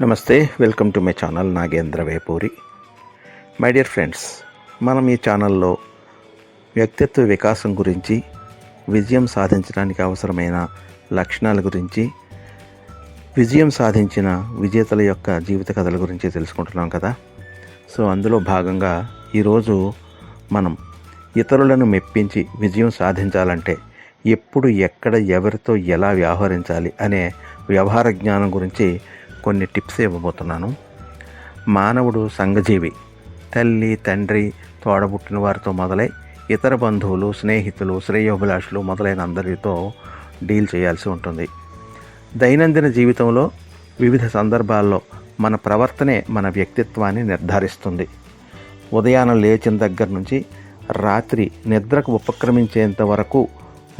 నమస్తే welcome to my channel Nagendra Vepuri. My dear friends మనం ఈ ఛానల్లో వ్యక్తిత్వ వికాసం గురించి విజయం సాధించడానికి అవసరమైన లక్షణాల గురించి విజయం సాధించిన విజేతల యొక్క జీవిత కథల గురించి తెలుసుకుంటున్నాం కదా. సో అందులో భాగంగా ఈరోజు మనం ఇతరులను మెప్పించి విజయం సాధించాలంటే ఎప్పుడు ఎక్కడ ఎవరితో ఎలా వ్యవహరించాలి అనే వ్యవహార జ్ఞానం గురించి కొన్ని టిప్స్ ఇవ్వబోతున్నాను. మానవుడు సంఘజీవి. తల్లి తండ్రి తోడబుట్టిన వారితో మొదలై ఇతర బంధువులు స్నేహితులు శ్రేయోభిలాషులు మొదలైన అందరితో డీల్ చేయాల్సి ఉంటుంది. దైనందిన జీవితంలో వివిధ సందర్భాల్లో మన ప్రవర్తనే మన వ్యక్తిత్వాన్ని నిర్ధారిస్తుంది. ఉదయాన లేచిన దగ్గర నుంచి రాత్రి నిద్రకు ఉపక్రమించేంత వరకు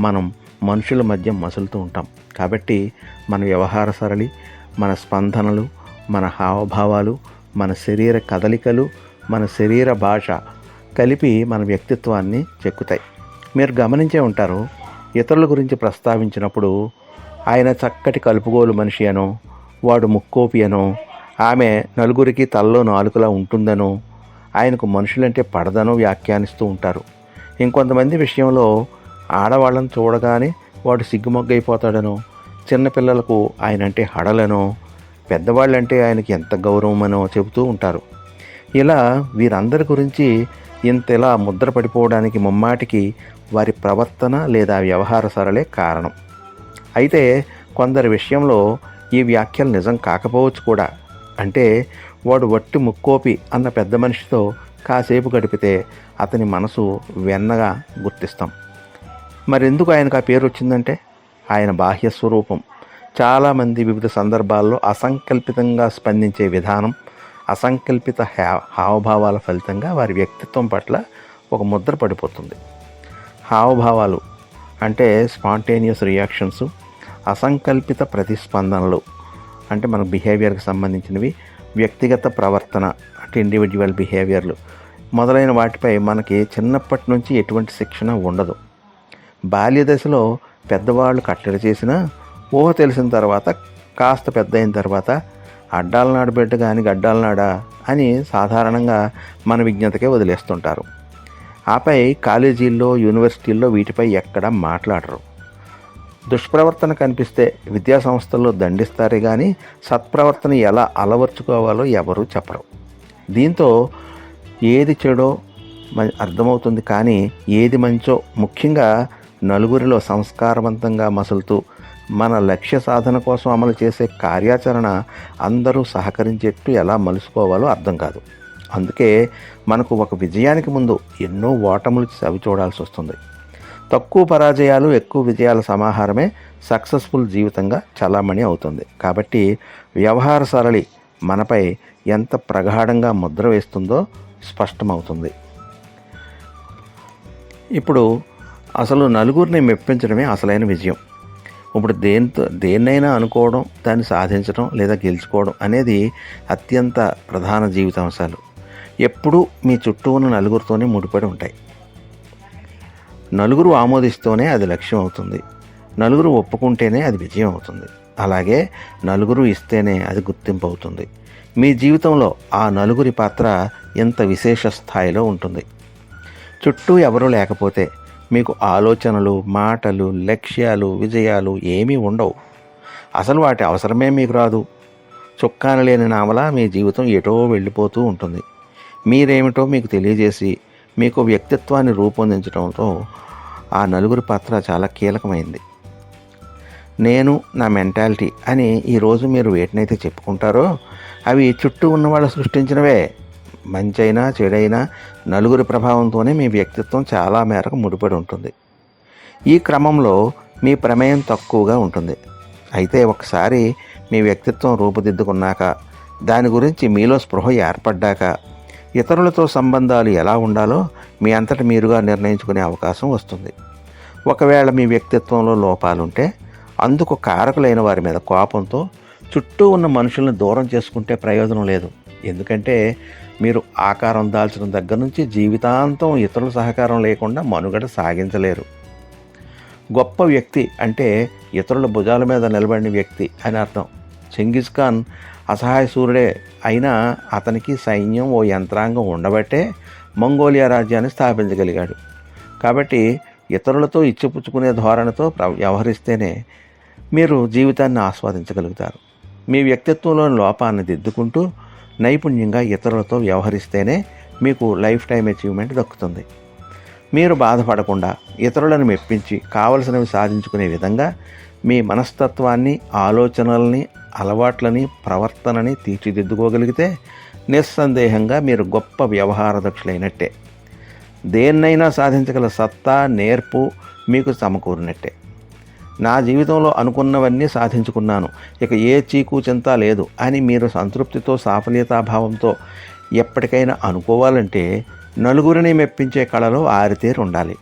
మనం మనుషుల మధ్య మసులుతూ ఉంటాం. కాబట్టి మన వ్యవహార సరళి మన స్పందనలు మన హావభావాలు మన శరీర కదలికలు మన శరీర భాష కలిపి మన వ్యక్తిత్వాన్ని చెక్కుతాయి. మీరు గమనించే ఉంటారు ఇతరుల గురించి ప్రస్తావించినప్పుడు ఆయన చక్కటి కలుపుగోలు మనిషి అనో వాడు ముక్కోపి అనో ఆమె నలుగురికి తల్లో నాలుకలా ఉంటుందనో ఆయనకు మనుషులంటే పడదనో వ్యాఖ్యానిస్తూ ఉంటారు. ఇంకొంతమంది విషయంలో ఆడవాళ్ళని చూడగానే వాడు సిగ్గుమొగ్గైపోతాడనో చిన్నపిల్లలకు ఆయన అంటే హడలనో పెద్దవాళ్ళంటే ఆయనకి ఎంత గౌరవమనో చెబుతూ ఉంటారు. ఇలా వీరందరి గురించి ఇంతలా ముద్ర పడిపోవడానికి ముమ్మాటికి వారి ప్రవర్తన లేదా వ్యవహార సరళే కారణం. అయితే కొందరి విషయంలో ఈ వ్యాఖ్యలు నిజం కాకపోవచ్చు కూడా. అంటే వాడు వట్టి ముక్కోపి అన్న పెద్ద మనిషితో కాసేపు గడిపితే అతని మనసు వెన్నగా గుర్తిస్తాం. మరెందుకు ఆయనకు ఆ పేరు వచ్చిందంటే ఆయన బాహ్య స్వరూపం. చాలామంది వివిధ సందర్భాల్లో అసంకల్పితంగా స్పందించే విధానం అసంకల్పిత హా హావభావాల ఫలితంగా వారి వ్యక్తిత్వం పట్ల ఒక ముద్ర పడిపోతుంది. హావభావాలు అంటే స్పాంటేనియస్ రియాక్షన్స్ అసంకల్పిత ప్రతిస్పందనలు అంటే మన బిహేవియర్కి సంబంధించినవి వ్యక్తిగత ప్రవర్తన అంటే ఇండివిజువల్ బిహేవియర్లు మొదలైన వాటిపై మనకి చిన్నప్పటి నుంచి ఎటువంటి శిక్షణ ఉండదు. బాల్య దశలో పెద్దవాళ్ళు కట్టడి చేసినా ఊహ తెలిసిన తర్వాత కాస్త పెద్ద అయిన తర్వాత అడ్డాల నాడు బిడ్డ కానీ గడ్డాల నాడా అని సాధారణంగా మన విజ్ఞతకే వదిలేస్తుంటారు. ఆపై కాలేజీల్లో యూనివర్సిటీల్లో వీటిపై ఎక్కడా మాట్లాడరు. దుష్ప్రవర్తన కనిపిస్తే విద్యా సంస్థల్లో దండిస్తారే కానీ సత్ప్రవర్తన ఎలా అలవర్చుకోవాలో ఎవరూ చెప్పరు. దీంతో ఏది చెడో అర్థమవుతుంది కానీ ఏది మంచో ముఖ్యంగా నలుగురిలో సంస్కారవంతంగా మసులుతూ మన లక్ష్య సాధన కోసం అమలు చేసే కార్యాచరణ అందరూ సహకరించేట్టు ఎలా మలుసుకోవాలో అర్థం కాదు. అందుకే మనకు ఒక విజయానికి ముందు ఎన్నో ఓటములు చవి చూడాల్సి వస్తుంది. తక్కువ పరాజయాలు ఎక్కువ విజయాల సమాహారమే సక్సెస్ఫుల్ జీవితంగా చలామణి అవుతుంది. కాబట్టి వ్యవహార సరళి మనపై ఎంత ప్రగాఢంగా ముద్ర వేస్తుందో స్పష్టమవుతుంది. ఇప్పుడు అసలు నలుగురిని మెప్పించడమే అసలైన విజయం. ఇప్పుడు దేంతో దేన్నైనా అనుకోవడం దాన్ని సాధించడం లేదా గెలుచుకోవడం అనేది అత్యంత ప్రధాన జీవితాంశాలు. ఎప్పుడూ మీ చుట్టూ ఉన్న నలుగురితోనే ముడిపడి ఉంటాయి. నలుగురు ఆమోదిస్తూనే అది లక్ష్యం అవుతుంది. నలుగురు ఒప్పుకుంటేనే అది విజయం అవుతుంది. అలాగే నలుగురు ఇస్తేనే అది గుర్తింపు అవుతుంది. మీ జీవితంలో ఆ నలుగురి పాత్ర ఎంత విశేష స్థాయిలో ఉంటుంది? చుట్టూ ఎవరూ లేకపోతే మీకు ఆలోచనలు మాటలు లక్ష్యాలు విజయాలు ఏమీ ఉండవు. అసలు వాటి అవసరమే మీకు రాదు. చుక్కాన లేని నామలా మీ జీవితం ఎటో వెళ్ళిపోతూ ఉంటుంది. మీరేమిటో మీకు తెలియజేసి మీకు వ్యక్తిత్వాన్ని రూపొందించడంతో ఆ నలుగురి పాత్ర చాలా కీలకమైంది. నేను నా మెంటాలిటీ అని ఈరోజు మీరు వేటినైతే చెప్పుకుంటారో అవి చుట్టూ ఉన్న వాళ్ళు సృష్టించినవే. మంచైనా చెడైనా నలుగురి ప్రభావంతోనే మీ వ్యక్తిత్వం చాలా మేరకు ముడిపడి ఉంటుంది. ఈ క్రమంలో మీ ప్రమేయం తక్కువగా ఉంటుంది. అయితే ఒకసారి మీ వ్యక్తిత్వం రూపుదిద్దుకున్నాక దాని గురించి మీలో స్పృహ ఏర్పడ్డాక ఇతరులతో సంబంధాలు ఎలా ఉండాలో మీ అంతటి మీరుగా నిర్ణయించుకునే అవకాశం వస్తుంది. ఒకవేళ మీ వ్యక్తిత్వంలో లోపాలుంటే అందుకు కారకులైన వారి మీద కోపంతో చుట్టూ ఉన్న మనుషులను దూరం చేసుకుంటే ప్రయోజనం లేదు. ఎందుకంటే మీరు ఆకారం దాల్చడం దగ్గర నుంచి జీవితాంతం ఇతరుల సహకారం లేకుండా మనుగడ సాగించలేరు. గొప్ప వ్యక్తి అంటే ఇతరుల భుజాల మీద నిలబడిన వ్యక్తి అని అర్థం. చెంగిస్ ఖాన్ అసహాయ సూర్యుడే అయినా అతనికి సైన్యం ఓ యంత్రాంగం ఉండబట్టే మంగోలియా రాజ్యాన్ని స్థాపించగలిగాడు. కాబట్టి ఇతరులతో ఇచ్చిపుచ్చుకునే ధోరణితో వ్యవహరిస్తేనే మీరు జీవితాన్ని ఆస్వాదించగలుగుతారు. మీ వ్యక్తిత్వంలోని లోపాన్ని దిద్దుకుంటూ నైపుణ్యంగా ఇతరులతో వ్యవహరిస్తేనే మీకు లైఫ్ టైం అచీవ్మెంట్ దక్కుతుంది. మీరు బాధపడకుండా ఇతరులను మెప్పించి కావలసినవి సాధించుకునే విధంగా మీ మనస్తత్వాన్ని ఆలోచనల్ని అలవాట్లని ప్రవర్తనని తీర్చిదిద్దుకోగలిగితే నిస్సందేహంగా మీరు గొప్ప వ్యవహార దక్షులైనట్టే దేన్నైనా సాధించగల సత్తా నేర్పు మీకు సమకూరినట్టే. నా జీవితంలో అనుకున్నవన్నీ సాధించుకున్నాను. ఇక ఏ చీకు చింత లేదు. అని మీరు సంతృప్తితో సాఫల్యతాభావంతో ఎప్పటికైనా అనుకోవాలంటే నలుగురిని మెప్పించే కళలో ఆరితేరు ఉండాలి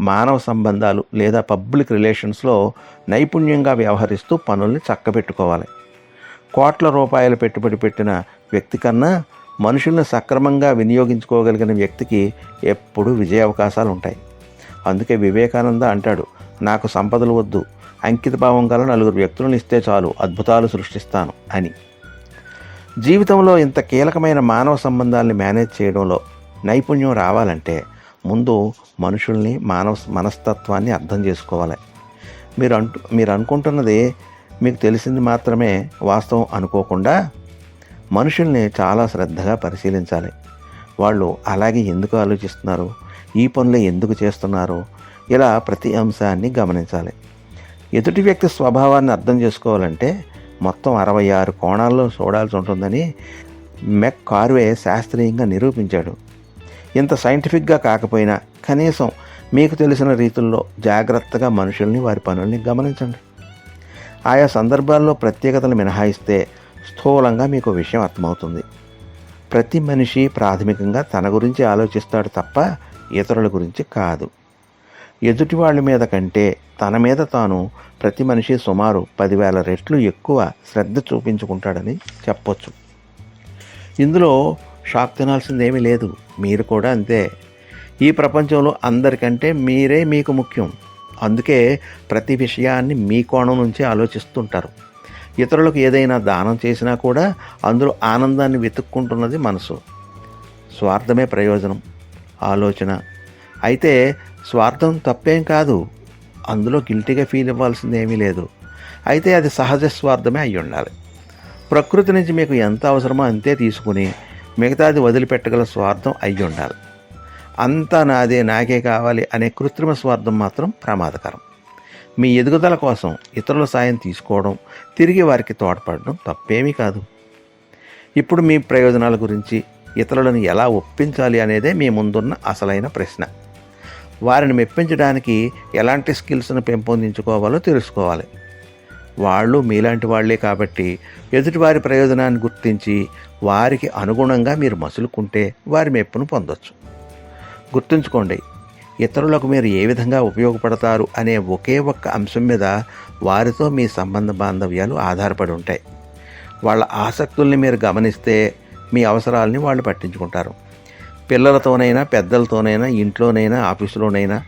మానవ సంబంధాలు లేదా పబ్లిక్ రిలేషన్స్లో నైపుణ్యంగా వ్యవహరిస్తూ పనుల్ని చక్కబెట్టుకోవాలి. కోట్ల రూపాయల పెట్టుబడి పెట్టిన వ్యక్తి కన్నా మనుషుల్ని సక్రమంగా వినియోగించుకోగలిగిన వ్యక్తికి ఎప్పుడూ విజయ అవకాశాలు ఉంటాయి అందుకే వివేకానంద అంటాడు నాకు సంపదలు వద్దు. అంకితభావం గల నలుగురు వ్యక్తులను ఇస్తే చాలు అద్భుతాలు సృష్టిస్తాను అని. జీవితంలో ఇంత కీలకమైన మానవ సంబంధాల్ని మేనేజ్ చేయడంలో నైపుణ్యం రావాలంటే ముందు మనుషుల్ని మానవ మనస్తత్వాన్ని అర్థం చేసుకోవాలి. మీరు అంటు మీరు అనుకుంటున్నది మీకు తెలిసింది మాత్రమే వాస్తవం అనుకోకుండా మనుషుల్ని చాలా శ్రద్ధగా పరిశీలించాలి. వాళ్ళు అలాగే ఎందుకు ఆలోచిస్తున్నారు? ఈ పనులు ఎందుకు చేస్తున్నారు ఇలా ప్రతి అంశాన్ని గమనించాలి. ఎదుటి వ్యక్తి స్వభావాన్ని అర్థం చేసుకోవాలంటే మొత్తం అరవై ఆరు కోణాల్లో చూడాల్సి ఉంటుందని మెక్ కార్వే శాస్త్రీయంగా నిరూపించాడు. ఇంత సైంటిఫిక్గా కాకపోయినా కనీసం మీకు తెలిసిన రీతుల్లో జాగ్రత్తగా మనుషుల్ని వారి పనుల్ని గమనించండి. ఆయా సందర్భాల్లో ప్రత్యేకతలు మినహాయిస్తే స్థూలంగా మీకు విషయం అర్థమవుతుంది. ప్రతి మనిషి ప్రాథమికంగా తన గురించి ఆలోచిస్తాడు తప్ప ఇతరుల గురించి కాదు. ఎదుటి వాళ్ళ మీద కంటే తన మీద తాను ప్రతి మనిషి సుమారు పదివేల రెట్లు ఎక్కువ శ్రద్ధ చూపించుకుంటాడని చెప్పొచ్చు. ఇందులో షాక్ తినాల్సింది ఏమీ లేదు. మీరు కూడా అంతే. ఈ ప్రపంచంలో అందరికంటే మీరే మీకు ముఖ్యం. అందుకే ప్రతి విషయాన్ని మీ కోణం నుంచి ఆలోచిస్తుంటారు. ఇతరులకు ఏదైనా దానం చేసినా కూడా అందులో ఆనందాన్ని వెతుక్కుంటున్నది మనసు. స్వార్థమే ప్రయోజనం. ఆలోచన. అయితే స్వార్థం తప్పేం కాదు. అందులో గిల్టీగా ఫీల్ ఇవ్వాల్సిందేమీ లేదు. అయితే అది సహజ స్వార్థమే అయి ఉండాలి. ప్రకృతి నుంచి మీకు ఎంత అవసరమో అంతే తీసుకుని మిగతాది వదిలిపెట్టగల స్వార్థం అయి ఉండాలి. అంతా నాదే నాకే కావాలి అనే కృత్రిమ స్వార్థం మాత్రం ప్రమాదకరం. మీ ఎదుగుదల కోసం ఇతరుల సాయం తీసుకోవడం తిరిగి వారికి తోడ్పడడం తప్పేమీ కాదు. ఇప్పుడు మీ ప్రయోజనాల గురించి ఇతరులను ఎలా ఒప్పించాలి అనేదే మీ ముందున్న అసలైన ప్రశ్న. వారిని మెప్పించడానికి ఎలాంటి స్కిల్స్ను పెంపొందించుకోవాలో తెలుసుకోవాలి. వాళ్ళు మీలాంటి వాళ్ళే కాబట్టి ఎదుటివారి ప్రయోజనాన్ని గుర్తించి వారికి అనుగుణంగా మీరు మసులుకుంటే వారి మెప్పును పొందొచ్చు. గుర్తుంచుకోండి ఇతరులకు మీరు ఏ విధంగా ఉపయోగపడతారు అనే ఒకే ఒక్క అంశం మీద వారితో మీ సంబంధ బాంధవ్యాలు ఆధారపడి ఉంటాయి. వాళ్ళ ఆసక్తుల్ని మీరు గమనిస్తే మీ అవసరాలని వాళ్ళు పట్టించుకుంటారు. పిల్లలతోనైనా పెద్దలతోనైనా ఇంట్లోనైనా ఆఫీసులోనైనా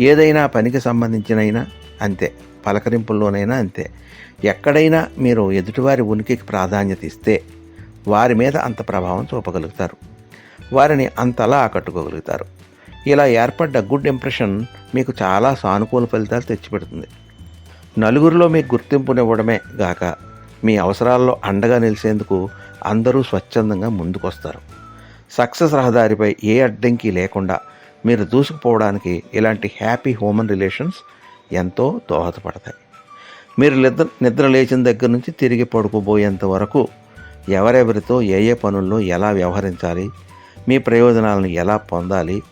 ఏదైనా పనికి సంబంధించినైనా అంతే. పలకరింపుల్లోనైనా అంతే. ఎక్కడైనా మీరు ఎదుటివారి ఉనికికి ప్రాధాన్యత ఇస్తే వారి మీద అంత ప్రభావం చూపగలుగుతారు. వారిని అంతలా ఆకట్టుకోగలుగుతారు. ఇలా ఏర్పడ్డ గుడ్ ఇంప్రెషన్ మీకు చాలా సానుకూల ఫలితాలు తెచ్చిపెడుతుంది. నలుగురిలో మీకు గుర్తింపునివ్వడమే గాక మీ అవసరాల్లో అండగా నిలిచేందుకు అందరూ స్వచ్ఛందంగా ముందుకొస్తారు. సక్సెస్ రహదారిపై ఏ అడ్డంకి లేకుండా మీరు దూసుకుపోవడానికి ఇలాంటి హ్యాపీ హ్యూమన్ రిలేషన్స్ ఎంతో దోహదపడతాయి. మీరు నిద్ర నిద్ర లేచిన దగ్గర నుంచి తిరిగి పడుకోబోయేంత వరకు ఎవరెవరితో ఏ ఏ పనుల్లో ఎలా వ్యవహరించాలి మీ ప్రయోజనాలను ఎలా పొందాలి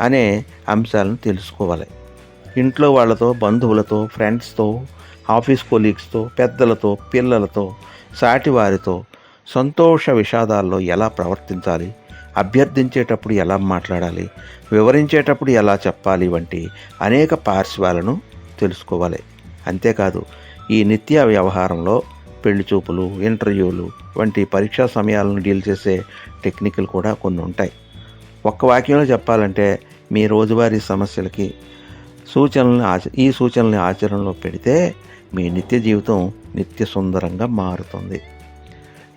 అనే అంశాలను తెలుసుకోవాలి. ఇంట్లో వాళ్ళతో బంధువులతో ఫ్రెండ్స్తో ఆఫీస్ కొలీగ్స్తో పెద్దలతో పిల్లలతో సాటివారితో సంతోష విషాదాల్లో ఎలా ప్రవర్తించాలి అభ్యర్థించేటప్పుడు ఎలా మాట్లాడాలి వివరించేటప్పుడు ఎలా చెప్పాలి వంటి అనేక పార్శ్వాలను తెలుసుకోవాలి. అంతేకాదు ఈ నిత్య వ్యవహారంలో పెళ్ళి చూపులు ఇంటర్వ్యూలు వంటి పరీక్షా సమయాలను డీల్ చేసే టెక్నిక్లు కూడా కొన్ని ఉంటాయి. ఒక్క వాక్యంలో చెప్పాలంటే మీ రోజువారీ సమస్యలకి సూచనల్ని ఆచ ఈ సూచనల్ని ఆచరణలో పెడితే మీ నిత్య జీవితం నిత్య సుందరంగా మారుతుంది.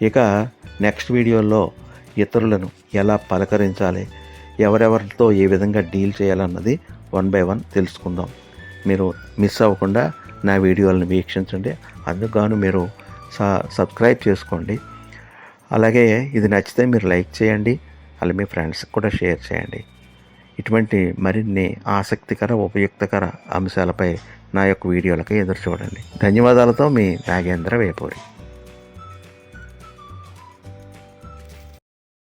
ఇక నెక్స్ట్ వీడియోలో ఇతరులను ఎలా పలకరించాలి ఎవరెవరితో ఏ విధంగా డీల్ చేయాలన్నది వన్ బై వన్ తెలుసుకుందాం. మీరు మిస్ అవ్వకుండా నా వీడియోలను వీక్షించండి. అందుకు మీరు సబ్స్క్రైబ్ చేసుకోండి. అలాగే ఇది నచ్చితే మీరు లైక్ చేయండి. అలా మీ ఫ్రెండ్స్కి కూడా షేర్ చేయండి. ఇటువంటి మరిన్ని ఆసక్తికర ఉపయుక్తకర అంశాలపై నా యొక్క వీడియోలకి ఎదురు చూడండి. ధన్యవాదాలతో మీ నాగేంద్ర వేపూరి.